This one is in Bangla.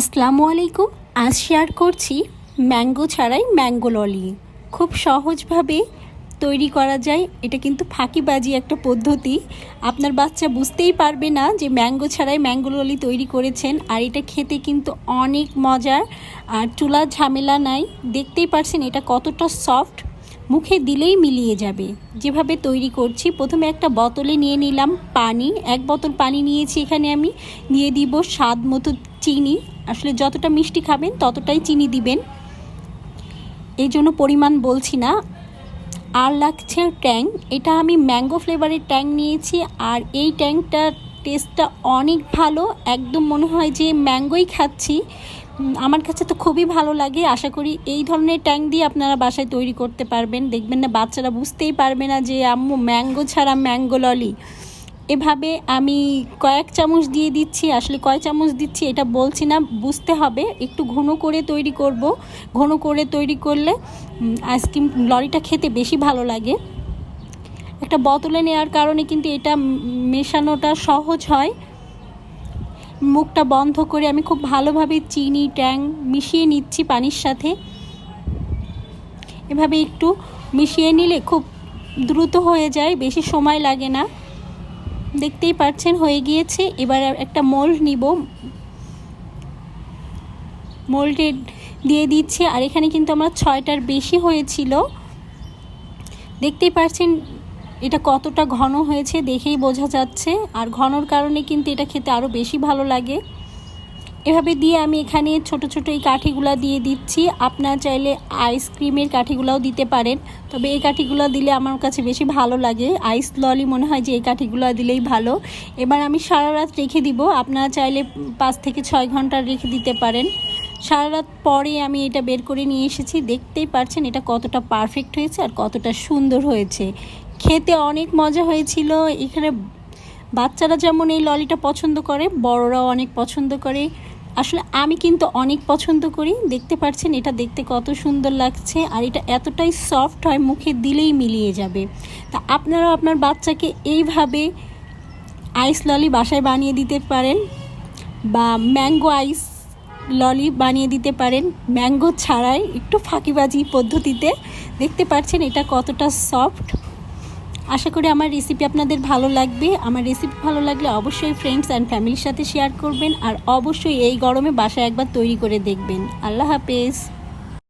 আসসালামু আলাইকুম। আজ শেয়ার করছি ম্যাঙ্গো ছাড়াই ম্যাঙ্গো ললি খুব সহজভাবে তৈরি করা যায়। এটা কিন্তু ফাঁকিবাজি একটা পদ্ধতি। আপনার বাচ্চা বুঝতেই পারবে না যে ম্যাঙ্গো ছাড়াই ম্যাঙ্গো ললি তৈরি করেছেন। আর এটা খেতে কিন্তু অনেক মজার। আর চুলার ঝামেলা নাই। দেখতেই পারছেন এটা কতটা সফট মুখে দিলেই মিলিয়ে যাবে। যেভাবে তৈরি করছি, প্রথমে একটা বোতলে নিয়ে নিলাম পানি। এক বোতল পানি নিয়েছি এখানে আমি। দিয়ে দিব স্বাদ মতো চিনি। আসলে যতটা মিষ্টি খাবেন, ততটাই চিনি দিবেন। এই জন্য পরিমাণ বলছি না। আর লাগছে ট্যাং। এটা আমি ম্যাঙ্গো ফ্লেভারের ট্যাং নিয়েছি। আর এই ট্যাংটার টেস্টটা অনেক ভালো। একদম মনে হয় যে ম্যাঙ্গোই খাচ্ছি। আমার কাছে তো খুবই ভালো লাগে। আশা করি এই ধরনের ট্যাং দিয়ে আপনারা বাসায় তৈরি করতে পারবেন। দেখবেন না বাচ্চারা বুঝতেই পারবে না যে, আম্মু, ম্যাঙ্গো ছাড়া ম্যাঙ্গো ললি। এভাবে আমি কয়েক চামচ দিয়ে দিচ্ছি। আসলে কয় চামচ দিচ্ছি এটা বলছি না। বুঝতে হবে। একটু ঘন করে তৈরি করব। ঘন করে তৈরি করলে আইসক্রিম লরিটা খেতে বেশি ভালো লাগে। একটা বোতলে নেওয়ার কারণে কিন্তু এটা মেশানোটা সহজ হয়। মুখটা বন্ধ করে আমি খুব ভালোভাবে চিনি, ট্যাং মিশিয়ে নিচ্ছি পানির সাথে। এভাবে একটু মিশিয়ে নিলে খুব দ্রুত হয়ে যায়, বেশি সময় লাগে না। দেখতেই পাচ্ছেন, হয়ে গিয়েছে। এবার একটা মোল্ড নিব। মোল্ডে দিয়ে দিচ্ছে। আর এখানে কিন্তু আমার ছয়টার বেশি হয়েছিল। দেখতেই পাচ্ছেন এটা কতটা ঘন হয়েছে দেখেই বোঝা যাচ্ছে। আর ঘনর কারণে কিন্তু এটা খেতে আরও বেশি ভালো লাগে। এভাবে দিয়ে আমি এখানে ছোট ছোট এই কাঠিগুলা দিয়ে দিচ্ছি। আপনার চাইলে আইসক্রিমের কাঠিগুলাও দিতে পারেন। তবে এই কাঠিগুলো দিলে আমার কাছে বেশি ভালো লাগে। আইস ললি মনে হয় যে এই কাঠিগুলো দিলেই ভালো। এবার আমি সারা রাত রেখে দিব। আপনারা চাইলে পাঁচ থেকে ছয় ঘণ্টা রেখে দিতে পারেন। সারা রাত পরে আমি এটা বের করে নিয়ে এসেছি। দেখতেই পারছেন এটা কতটা পারফেক্ট হয়েছে আর কতটা সুন্দর হয়েছে। খেতে অনেক মজা হয়েছিল। এখানে বাচ্চারা যেমন এই ললিটা পছন্দ করে, বড়রাও অনেক পছন্দ করে। আসলে আমি কিন্তু অনেক পছন্দ করি। দেখতে পাচ্ছেন, এটা দেখতে কত সুন্দর লাগছে আর এটা এতটাই সফট হয়, মুখে দিলেই মিলিয়ে যাবে। তা আপনারাও আপনার বাচ্চাকে এইভাবে আইস ললি বাসায় বানিয়ে দিতে পারেন বা ম্যাঙ্গো আইস ললি বানিয়ে দিতে পারেন। ম্যাঙ্গো ছাড়াই একটু ফাঁকিবাজি পদ্ধতিতে। দেখতে পাচ্ছেন, এটা কতটা সফট আশা করি আমার রেসিপি আপনাদের ভালো লাগবে। আমার রেসিপি ভালো লাগলে অবশ্যই ফ্রেন্ডস অ্যান্ড ফ্যামিলির সাথে শেয়ার করবেন আর অবশ্যই এই গরমে বাসায় একবার তৈরি করে দেখবেন। আল্লাহ হাফেজ।